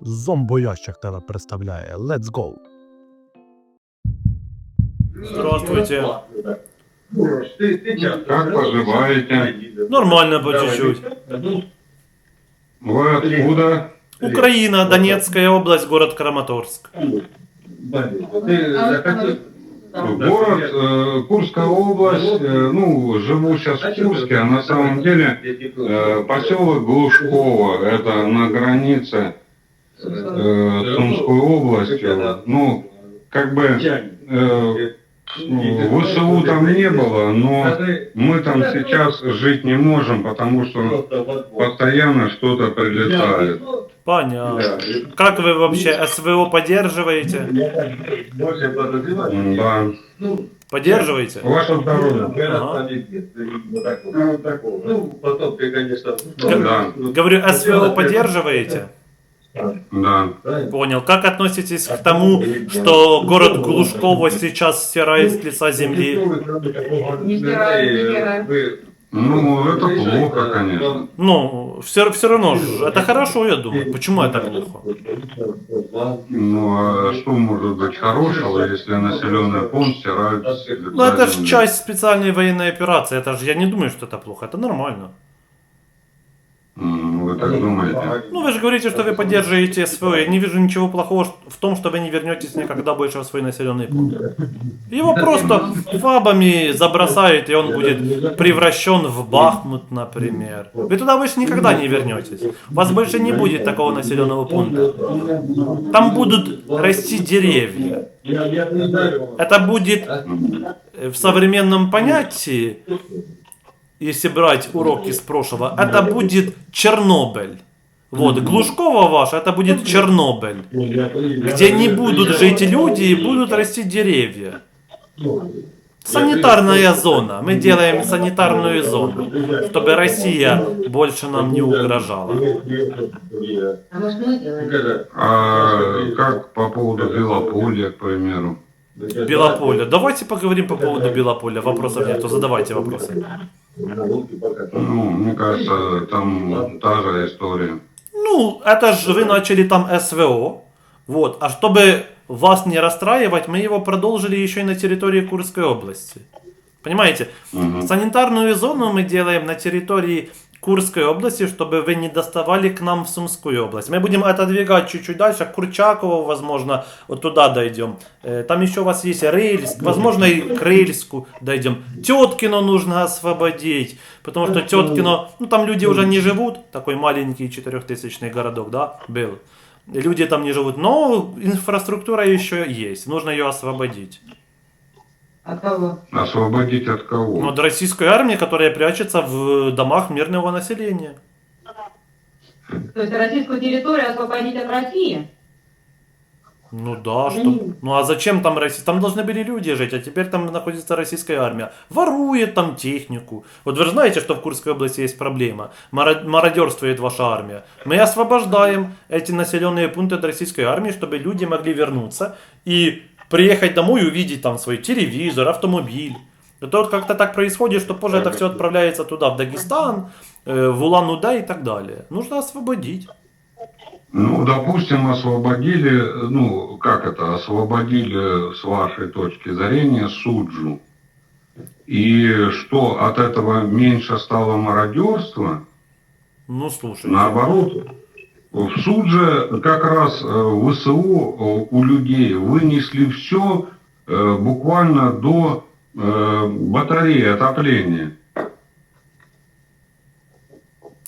Зомбоящик тебе представляє. Let's go. Здравствуйте. Как поживаете? Нормально по чуть-чуть. Вы откуда? Украина, Донецкая область, город Краматорск. Город э, Курская область. э, ну, живу сейчас в Курске, а на самом деле э, поселок Глушково. Это на границе э, с Сумской областью. Ну, как бы э, ну, ВСУ там не было, но мы там сейчас жить не можем, потому что постоянно что-то прилетает. Понятно. Как вы вообще СВО поддерживаете? Да. Поддерживаете? Ваше здоровье. Ну, потом ты, конечно... Да. Говорю, СВО поддерживаете? Да. Понял. Как относитесь к тому, что город Глушково сейчас стирает с лица земли? Не стирают, не. Ну, это плохо, конечно. Ну, все, все равно это хорошо, я думаю. Почему это плохо? Ну, а что может быть хорошего, если населенный пункт стирают Ну, это же часть специальной военной операции. Это же, я не думаю, что это плохо. Это нормально. Вы так думаете? Ну, вы же говорите, что вы поддерживаете СВО. Я не вижу ничего плохого в том, что вы не вернетесь никогда больше в свой населенный пункт. Его просто фабами забросают, и он будет превращен в Бахмут, например. Вы туда больше никогда не вернетесь. У вас больше не будет такого населенного пункта. Там будут расти деревья. Это будет в современном понятии, если брать уроки с прошлого, это будет Чернобыль. Вот, Глушкова ваша, это будет Чернобыль, где не будут жить люди и будут расти деревья. Санитарная зона. Мы делаем санитарную зону, чтобы Россия больше нам не угрожала. А делаем? А как по поводу Белополья, к примеру? Белополя. Давайте поговорим по поводу Белополя. Вопросов нет, то задавайте вопросы. Ну, мне кажется, там та же история. Ну, это же вы начали там СВО. Вот. А чтобы вас не расстраивать, мы его продолжили еще и на территории Курской области. Понимаете? Мгм. Санитарную зону мы делаем на территории Курской области, чтобы вы не доставали к нам в Сумскую область. Мы будем отодвигать чуть-чуть дальше, к Курчакову, возможно, вот туда дойдем. Э, Там еще у вас есть Рельск, возможно, и к Рельску дойдем. Теткино нужно освободить, потому что Теткино, ну там люди уже не живут, такой маленький четырехтысячный городок, да, был. Люди там не живут, но инфраструктура еще есть, нужно ее освободить. От кого? Освободить от кого? Ну, От российской армии, которая прячется в домах мирного населения. То есть российскую территорию освободить от России? Ну да, что... Ну а зачем там Россия? Там должны были люди жить, а теперь там находится российская армия. Ворует там технику. Вот вы же знаете, что в Курской области есть проблема. Мародерствует ваша армия. Мы освобождаем эти населенные пункты от российской армии, чтобы люди могли вернуться и приехать домой и увидеть там свой телевизор, автомобиль. Это вот как-то так происходит, что позже это все отправляется туда, в Дагестан, э, в Улан-Удэ и так далее. Нужно освободить. Ну, допустим, освободили, ну, как это, освободили с вашей точки зрения Суджу. И что, от этого меньше стало мародерства? Ну, слушай. Наоборот, в Судже как раз э, ВСУ э, у людей вынесли все буквально до э, батареи отопления.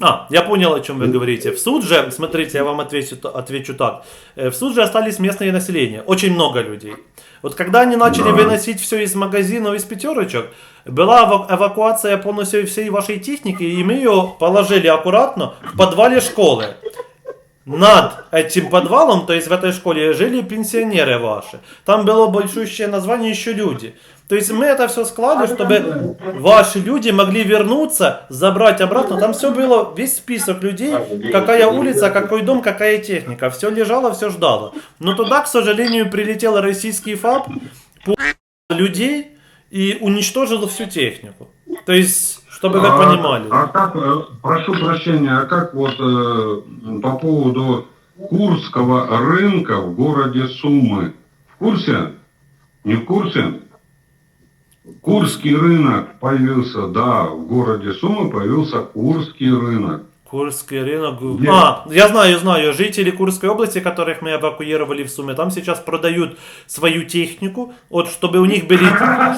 А, я понял, о чем вы говорите. В суд же, смотрите, я вам отвечу, отвечу так. Э, В суд же остались местные населения. Очень много людей. Вот когда они начали Да. выносить все из магазинов, из пятерочек, была эва- эвакуация полностью всей вашей техники, и мы ее положили аккуратно в подвале школы. Над этим подвалом, то есть в этой школе, жили пенсионеры ваши. Там было большущее название еще люди. То есть мы это все склали, чтобы ваши люди могли вернуться, забрать обратно. Там все было, весь список людей, какая улица, какой дом, какая техника. Все лежало, все ждало. Но туда, к сожалению, прилетел российский ФАБ, людей и уничтожил всю технику. То есть, Чтобы вы А- понимали. А как, э, прошу прощения, а как вот э, по поводу Курского рынка в городе Сумы? В курсе? Не в курсе? Курский рынок появился, да, в городе Сумы появился Курский рынок. Курский рынок. Где? А, я знаю, знаю. Жители Курской области, которых мы эвакуировали в Суме, там сейчас продают свою технику, вот чтобы у них были,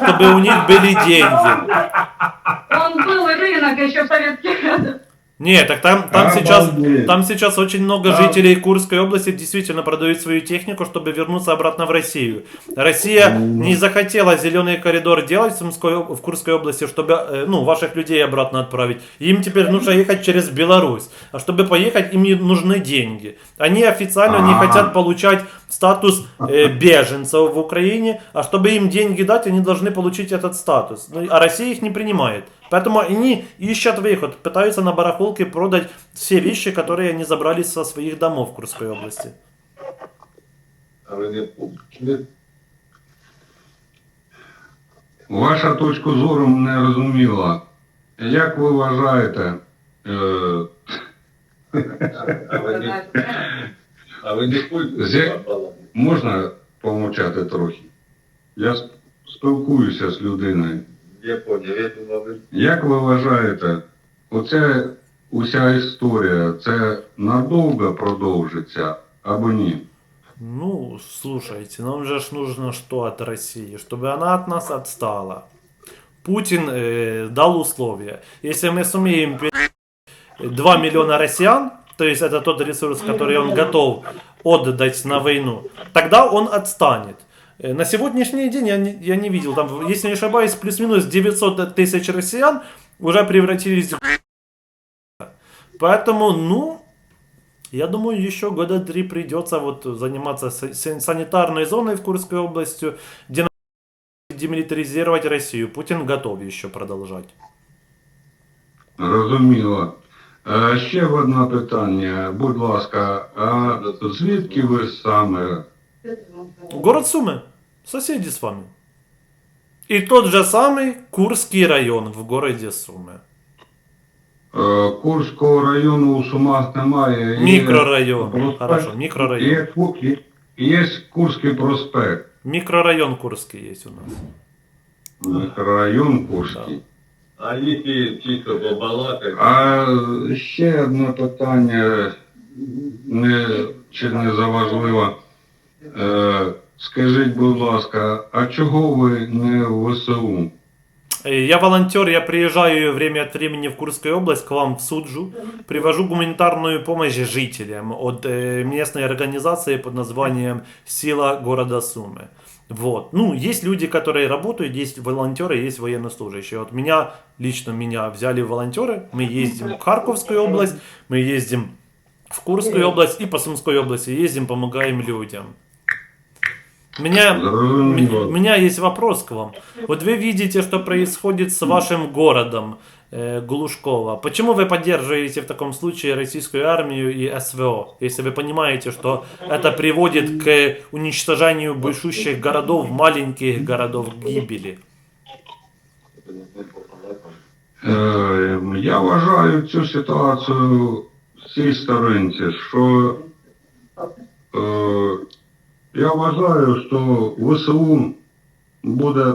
чтобы у них были деньги. Он был и рынок еще в советских годах. Нет, так там, там сейчас, там сейчас очень много Да. жителей Курской области действительно продают свою технику, чтобы вернуться обратно в Россию. Россия не захотела зеленый коридор делать в, Сумской, в Курской области, чтобы э, ну, ваших людей обратно отправить. Им теперь нужно ехать через Беларусь. А чтобы поехать, им не нужны деньги. Они официально не А. хотят получать статус э, беженцев в Украине, а чтобы им деньги дать, они должны получить этот статус. Ну, А Россия их не принимает. Поэтому они ищут выход, пытаются на барахолке продать все вещи, которые они забрали со своих домов в Курской области. Ваша точку зору мене розуміла. Як ви вважаєте, е, А ви не культура Зе- можна помовчати трохи? Я с- спілкуюся з людиною. Я понял, я думав, ви Як ви вважаєте, оця уся історія, це надовго продовжиться або ні? Ну, слушайте, нам же ж нужно что от России? Чтобы она от нас отстала. Путин э, дал условия. Если мы сумеем 2 миллиона россиян, то есть это тот ресурс, который он готов отдать на войну, тогда он отстанет. Э, На сегодняшний день я не, я не видел, там, если не ошибаюсь, плюс-минус 900 тысяч россиян уже превратились в Поэтому, ну, я думаю, еще года три придется вот заниматься са- са- санитарной зоной в Курской области, демилитаризировать Россию. Путин готов еще продолжать. Розуміло. Е, Ще одне питання. Будь ласка, а звідки ви саме? Город Сумы Соседи с вами. И тот же самый Курский район в городе Сумы. Е, Курського району у Сумах немає. Є- Микрорайон. проспект- Хорошо, микрорайон. Є, Ку- є, є Курський проспект. Микрорайон Курский есть у нас. Район Курський. А їхні чисто побалакати. А ще одне питання, не, чи не заважливо. Е, скажіть, будь ласка, а чого ви не в ВСУ? Я волонтер, я приезжаю время от времени в Курскую область, к вам в Суджу, привожу гуманитарную помощь жителям от э, местной организации под названием «Сила города Сумы». Вот. Ну, есть люди, которые работают, есть волонтеры, есть военнослужащие. Вот меня, лично меня взяли волонтеры, мы ездим в Харьковскую область, мы ездим в Курскую область и по Сумской области ездим, помогаем людям. Меня, у Зрозуміло. меня есть вопрос к вам. Вот вы видите, что происходит с вашим городом э, Глушково. Почему вы поддерживаете в таком случае российскую армию и СВО, если вы понимаете, что это приводит к уничтожению большущих городов, маленьких городов, к гибели? Е, я вважаю цю ситуацію в цій сторінці, що е, я вважаю, що ВСУ буде.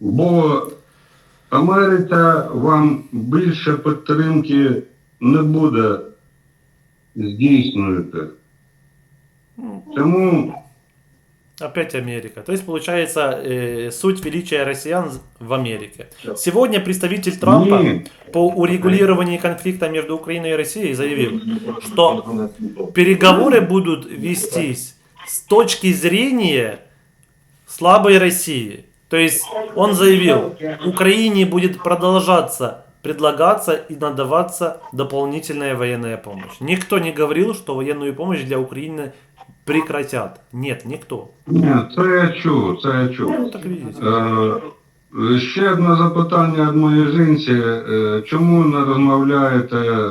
Бо Америка вам більше підтримки не буде здійснювати. Тому Опять Америка. То есть получается э, суть величия россиян в Америке. Сегодня представитель Трампа ні. по урегулированию конфликта между Украиной и Россией заявил, что переговоры будут вестись с точки зрения слабой России. То есть он заявил, Украине будет продолжаться предлагаться и надаваться дополнительная военная помощь. Никто не говорил, что военную помощь для Украины прекратят. Нет, никто. Ні, це я чув, це я чув. Ну, так видите. Е, ще одне запитання від моєї жінці. Е, чому не розмовляєте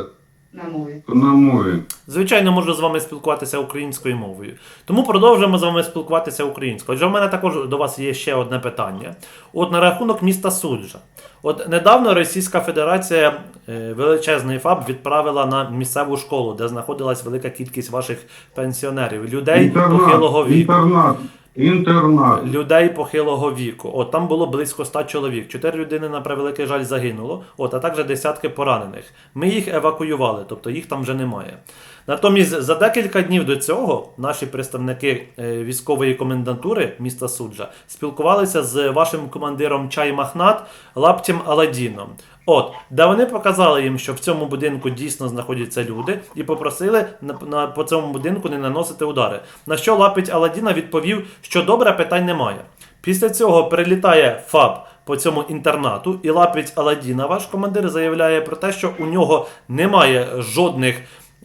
на мові. на мові. Звичайно, можу з вами спілкуватися українською мовою. Тому продовжуємо з вами спілкуватися українською. Отже, в мене також до вас є ще одне питання. От на рахунок міста Суджа. От недавно Російська Федерація е, величезний ФАБ відправила на місцеву школу, де знаходилась велика кількість ваших пенсіонерів, людей похилого віку. інтернат, інтернат. Людей похилого віку. От там було близько 100 чоловік. Чотири людини, на превеликий жаль, загинуло, от, а також десятки поранених. Ми їх евакуювали, тобто їх там вже немає. Натомість за декілька днів до цього наші представники е, військової комендатури міста Суджа спілкувалися з вашим командиром Чай Махнат Лаптім Аладіном. От, де вони показали їм, що в цьому будинку дійсно знаходяться люди, і попросили на, на, по цьому будинку не наносити удари. На що Лапить Аладіна відповів, що добре, питань немає. Після цього прилітає ФАБ по цьому інтернату, і Лапить Аладіна, ваш командир, заявляє про те, що у нього немає жодних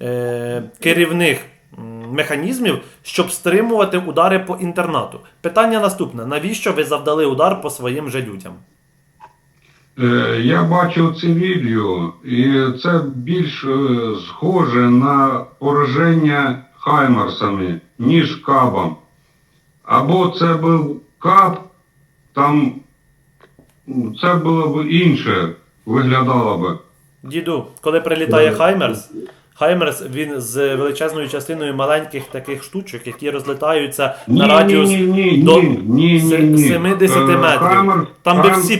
е, керівних механізмів, щоб стримувати удари по інтернату. Питання наступне: навіщо ви завдали удар по своїм же людям? Е, Я бачив це відео, і це більш е, схоже на пораження Хаймарсами, ніж кабом. Або це був каб, там це було б інше, виглядало б. Діду, коли прилітає Хаймерс, Хаймерс він з величезною частиною маленьких таких штучок, які розлітаються на радіус ні, ні, до ні, ні, ні, ні. 70 Е, метрів. Там би всі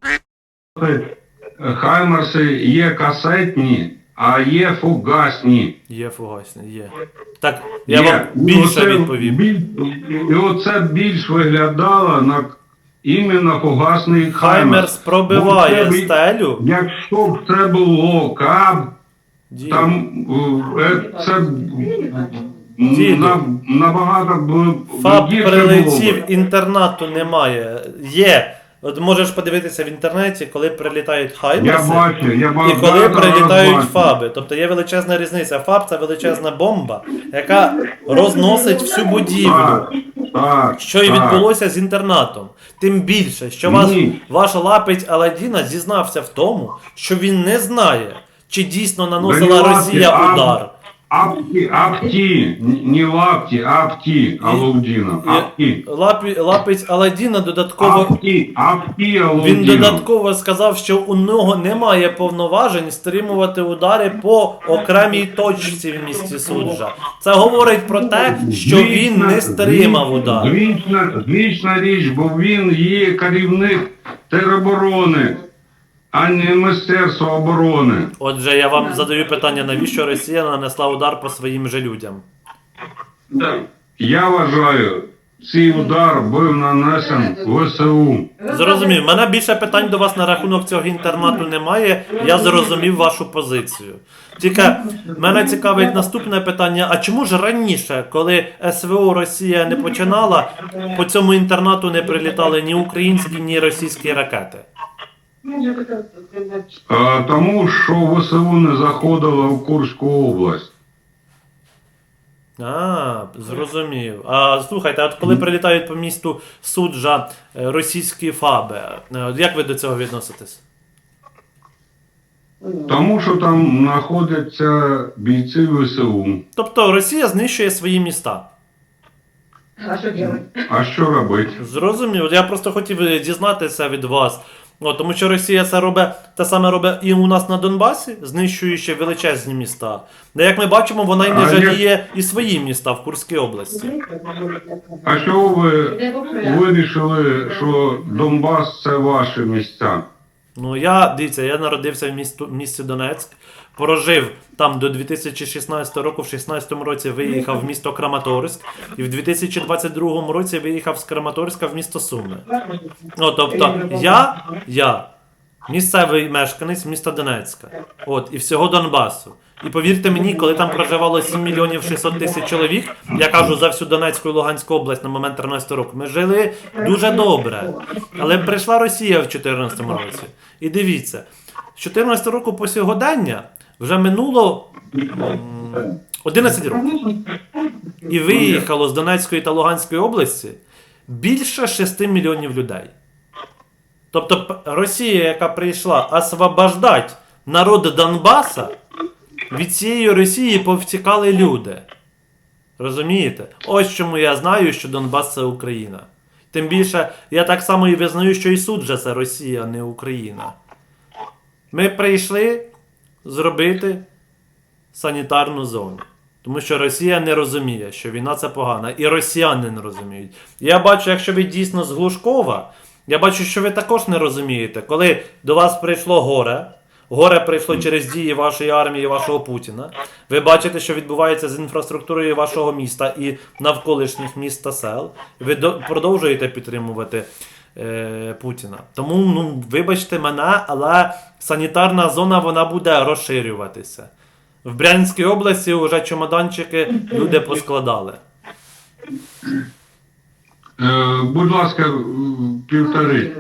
Хаймерси є касетні, а є фугасні. є фугасні, є. Так, я Є. вам Ну, більше оце відповів. біль- І оце більш виглядало на іменно фугасний Хаймерс Хаймерс. пробиває Бо це б- стелю. Якщо б це було каб, Діду, там е, це б, Діду. на, набагато б ФАБ гірше прилетів, було б. інтернату немає. Є. От можеш подивитися в інтернеті, коли прилітають Я бачу, я І коли багато прилітають бачу. фаби, тобто є величезна різниця. Фаб це величезна бомба, яка розносить всю будівлю. Так, так, Що і відбулося з інтернатом. Тим більше, що вас, ваш лапить Аладдіна зізнався в тому, що він не знає, чи дійсно наносила Росія удар. Апті, апті, не лапті, апті, Алаудіна, І апті. Лапі, лапить Аладдіна додатково. Апті, апті, Він додатково сказав, що у нього немає повноважень стримувати удари по окремій точці в місті Суджа. Це говорить про те, що він не стримав удар. Звічна, звічна річ, бо він є керівник тероборони, а не Міністерство оборони. Отже, я вам задаю питання, навіщо Росія нанесла удар по своїм же людям? Я вважаю, цей удар був нанесен ВСУ. Зрозумів, У мене більше питань до вас на рахунок цього інтернату немає. Я зрозумів вашу позицію. Тільки мене цікавить наступне питання: а чому ж раніше, коли СВО Росія не починала, по цьому інтернату не прилітали ні українські, ні російські ракети? А, тому що ВСУ не заходило в Курську область. А, зрозумів. А слухайте, а от коли прилітають по місту суджа е, російські фаби, е, як ви до цього відноситесь? Тому що там знаходяться бійці ВСУ. Тобто Росія знищує свої міста. А що делать? А що робити? Зрозумів. Я просто хотів дізнатися від вас. О, тому що Росія це робить те саме робить і у нас на Донбасі, знищуючи величезні міста. Де, як ми бачимо, вона й не А жаліє і свої міста в Курській області. А чого ви вирішили, що Донбас це ваші місця? Ну я дивіться, я народився в місту, місті Донецьк, прожив там до 2016 року, в 2016 році виїхав в місто Краматорськ, і в 2022 році виїхав з Краматорська в місто Суми. Ну, тобто, я, я місцевий мешканець міста Донецька, от, і всього Донбасу. І повірте мені, коли там проживало 7 мільйонів 600 тисяч чоловік, я кажу за всю Донецьку і Луганську область на момент 13 року, ми жили дуже добре. Але прийшла Росія в 2014 році. І дивіться, з 2014 року по сьогодення вже минуло м, 11 років. І виїхало з Донецької та Луганської області більше 6 мільйонів людей. Тобто Росія, яка прийшла освобождати народ Донбаса, від цієї Росії повтікали люди. Розумієте? Ось чому я знаю, що Донбас це Україна. Тим більше, я так само і визнаю, що і суд же це Росія, а не Україна. Ми прийшли зробити санітарну зону. Тому що Росія не розуміє, що війна це погана, і росіяни не розуміють. Я бачу, якщо ви дійсно з Глушкова, я бачу, що ви також не розумієте, коли до вас прийшло горе, горе прийшло через дії вашої армії, вашого Путіна. Ви бачите, що відбувається з інфраструктурою вашого міста і навколишніх міст та сел. Ви до- продовжуєте підтримувати е, Путіна. Тому, ну, вибачте мене, але санітарна зона вона буде розширюватися. В Брянській області вже чемоданчики люди поскладали. Е, будь ласка, е, півтори.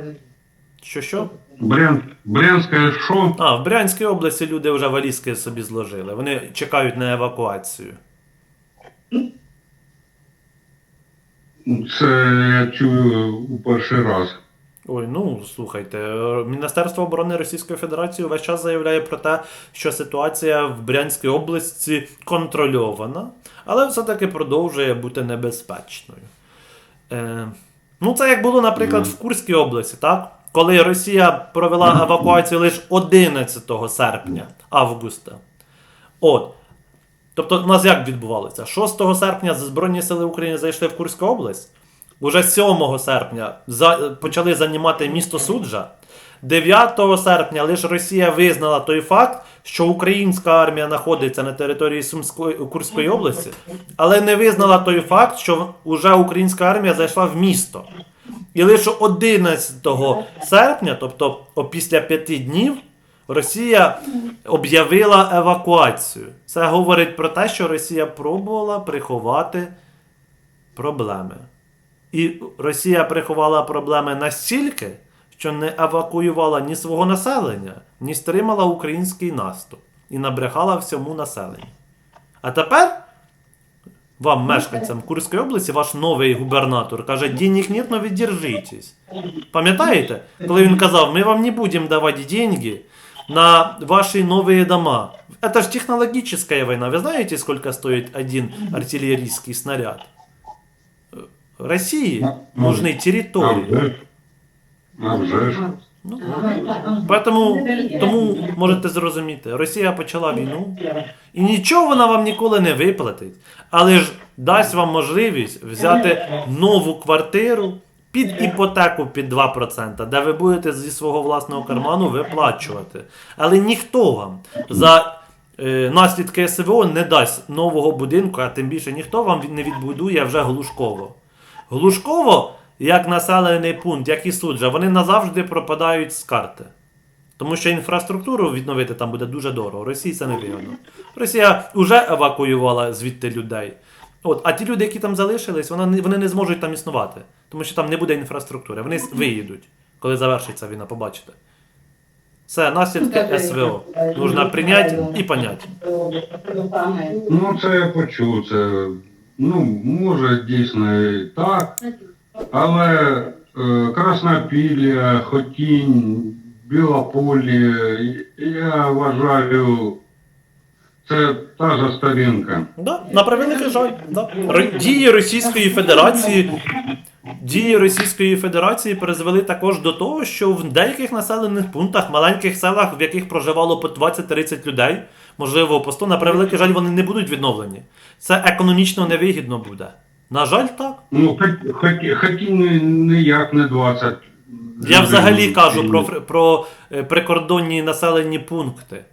Що що? Брян, Брянське що? А, в Брянській області люди вже валізки собі зложили. Вони чекають на евакуацію. Це я чую у перший раз. Ой, ну слухайте, Міністерство оборони Російської Федерації весь час заявляє про те, що ситуація в Брянській області контрольована, але все-таки продовжує бути небезпечною. Е, ну, це як було, наприклад, в Курській області, так? Коли Росія провела евакуацію лише 11 серпня, августа. От. Тобто, у нас як відбувалося? 6 серпня Збройні сили України зайшли в Курську область. Уже 7 серпня за, почали займати місто Суджа. 9 серпня лише Росія визнала той факт, що українська армія знаходиться на території Сумської Курської області, але не визнала той факт, що вже українська армія зайшла в місто. І лише 11 серпня, тобто після п'яти днів, Росія об'явила евакуацію. Це говорить про те, що Росія пробувала приховати проблеми. І Росія приховала проблеми настільки, що не евакуювала ні свого населення, ні стримала український наступ і набрехала всьому населенню. А тепер вам, мешканцям Курської області, ваш новий губернатор каже: денег нет, но ви. Пам'ятаєте, коли він казав, ми вам не будемо давати деньги на ваши новые дома. Это же технологическая война. Вы знаете, сколько стоит один артиллерийский снаряд? Э, России нужны А территории. вже ж. А вже ж. Ну, Поэтому, тому можете зрозуміти, Росія почала війну, і нічого вона вам ніколи не виплатить, але ж дасть вам можливість взяти нову квартиру під іпотеку під 2%, де ви будете зі свого власного карману виплачувати. Але ніхто вам за е, наслідки СВО не дасть нового будинку, а тим більше ніхто вам не відбудує вже Глушково. Глушково, як населений пункт, як і суджа, вони назавжди пропадають з карти. Тому що інфраструктуру відновити там буде дуже дорого. Росії це не вигідно. Росія вже евакуювала звідти людей. От, а ті люди, які там залишились, вони, не- вони не зможуть там існувати. Тому що там не буде інфраструктури. Вони виїдуть, коли завершиться війна, побачите. Це наслідки СВО. Нужно прийняти і поняти. Ну, це я почув. Це, ну, може дійсно і так. Але е, Краснопілля, Хотінь, Білополі, я вважаю, це та же сторінка. Да, на превеликий жаль. Да. Дії Російської Федерації. Дії Російської Федерації призвели також до того, що в деяких населених пунктах, маленьких селах, в яких проживало по 20-30 людей, можливо, по 100, на превеликий жаль, вони не будуть відновлені. Це економічно невигідно буде. На жаль, так. Ну, хоч, ніяк не 20. Я взагалі кажу про, про е, прикордонні населені пункти.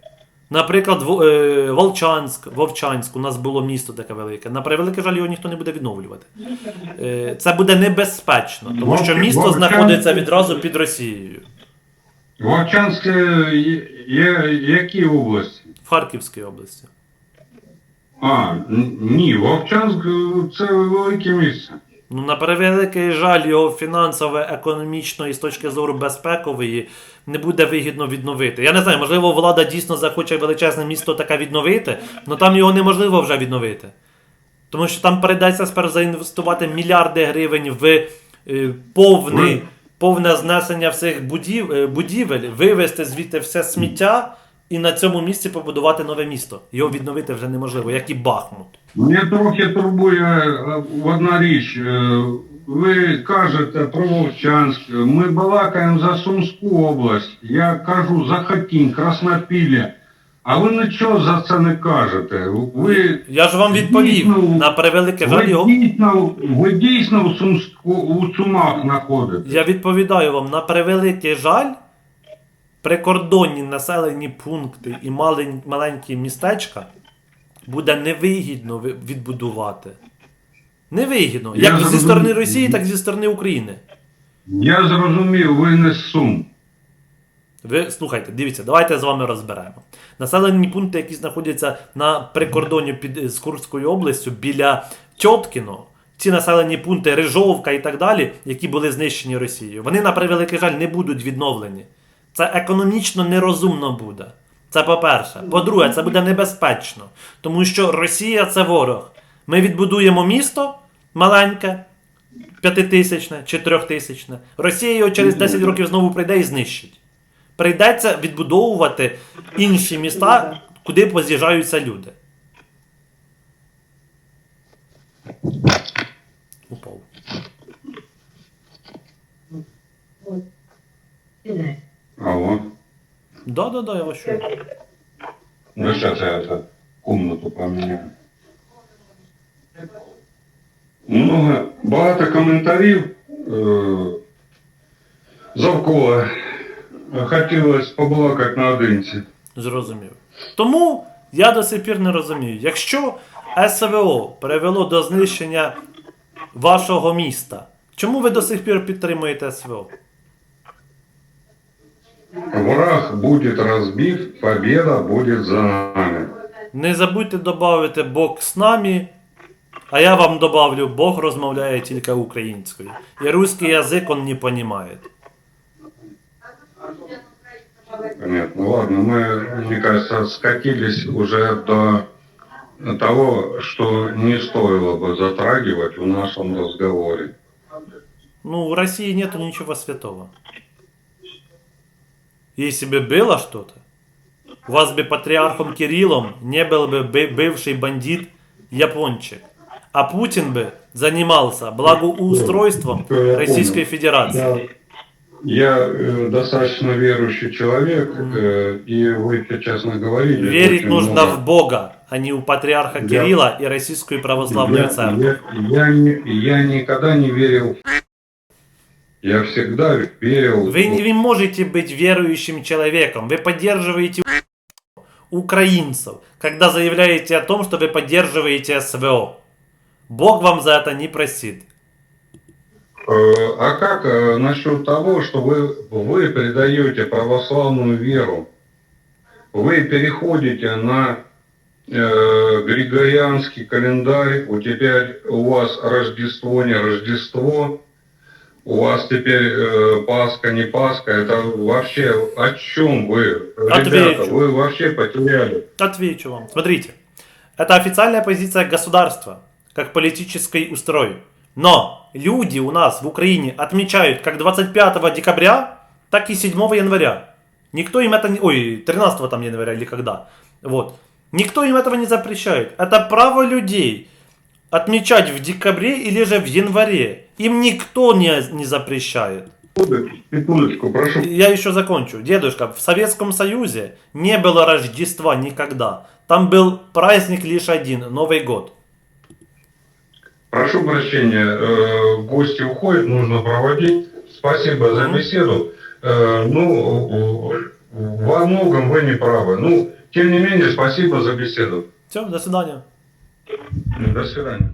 Наприклад, е, Волчанськ, Вовчанськ, у нас було місто таке велике. На превеликий жаль, його ніхто не буде відновлювати. Е, Це буде небезпечно, тому що місто знаходиться відразу під Росією, Вовчанське є, є які області? в Харківській області. А, ні, Вовчанськ е, це велике місце. Ну, на превеликий жаль, його фінансово, економічно і з точки зору безпекової не буде вигідно відновити. Я не знаю, можливо, влада дійсно захоче величезне місто таке відновити, але там його неможливо вже відновити. Тому що там прийдеться спершу заінвестувати мільярди гривень в е, повний, повне знесення всіх будів, е, будівель, вивезти звідти все сміття і на цьому місці побудувати нове місто. Його відновити вже неможливо, як і Бахмут. Мені трохи турбує е, одна річ. Ви кажете про Вовчанськ, ми балакаємо за Сумську область. Я кажу за Хатінь, Краснопілля. А ви нічого за це не кажете. Ви, Я ж вам відповів Ну, на превелике жаль ви, дійсно, ви дійсно в, Сумську, у Сумах знаходитесь. Я відповідаю вам на превеликий жаль. Прикордонні населені пункти і малень- маленькі містечка буде невигідно ви- відбудувати. Невигідно. Я Як зі зрозумів. сторони Росії, так і зі сторони України. Я зрозумів, ви не з Сум. Ви слухайте, дивіться, давайте з вами розберемо. Населені пункти, які знаходяться на прикордоні під з Курською областю біля Тьоткіно, ці населені пункти Рижовка і так далі, які були знищені Росією, вони на превеликий жаль не будуть відновлені. Це економічно нерозумно буде. Це по-перше. По-друге, це буде небезпечно, тому що Росія це ворог. Ми відбудуємо місто маленьке, п'ятитисячне чи трьохтисячне. Росія його через 10 років знову прийде і знищить. Прийдеться відбудовувати інші міста, куди поз'їжджаються люди. Упав. Алло. Да-да-да, я вас чую. Ну, сейчас я это, комнату поменяю. Много, багато коментарів е, завкола. Хотілося побалакати наодинці. Зрозумів. Тому я до сих пір не розумію. Якщо СВО привело до знищення вашого міста, чому ви до сих пір підтримуєте СВО? Враг буде розбит, победа буде за нами. Не забудьте додати Бог з нами, а я вам добавлю, Бог розмовляє тільки українською. І русский язик он не понимает. Нет, ну ладно, мы, мне кажется, скатились уже до того, что не стоило бы затрагивать в нашем разговоре. Ну, в России нету ничего святого. Если бы было что-то, у вас бы патриархом Кириллом не был бы бы- бывший бандит Япончик, а Путин бы занимался благоустройством Российской Федерации. Я э, достаточно верующий человек, э, и вы честно говорили. Верить нужно много. в Бога, а не у патриарха Я- Кирилла и Российскую православную я, церковь. я, я не- я никогда не верил. Я всегда верил. Вы не можете быть верующим человеком. Вы поддерживаете украинцев, когда заявляете о том, что вы поддерживаете СВО. Бог вам за это не простит. Э, А как э, насчет того, что вы, вы предаете православную веру? Вы переходите на э, григорианский календарь, у теперь у вас Рождество не Рождество, у вас теперь э, Пасха не Пасха, это вообще о чем вы? Отвечу. Ребята, вы вообще потеряли. Отвечу вам. Смотрите, это официальная позиция государства, как политический устрой. Но люди у нас в Украине отмечают как 25 декабря, так и 7 января. Никто им это не... Ой, 13 там января или когда. Вот. Никто им этого не запрещает. Это право людей отмечать в декабре или же в январе. Им никто не, не запрещает. Секундочку, прошу. Я еще закончу. Дедушка, в Советском Союзе не было Рождества никогда. Там был праздник лишь один, Новый год. Прошу прощения, э, гости уходят, нужно проводить. Спасибо за Мгм. беседу. Э, ну, э, во многом вы не правы. Ну, тем не менее, спасибо за беседу. Все, до свидания. До свидания.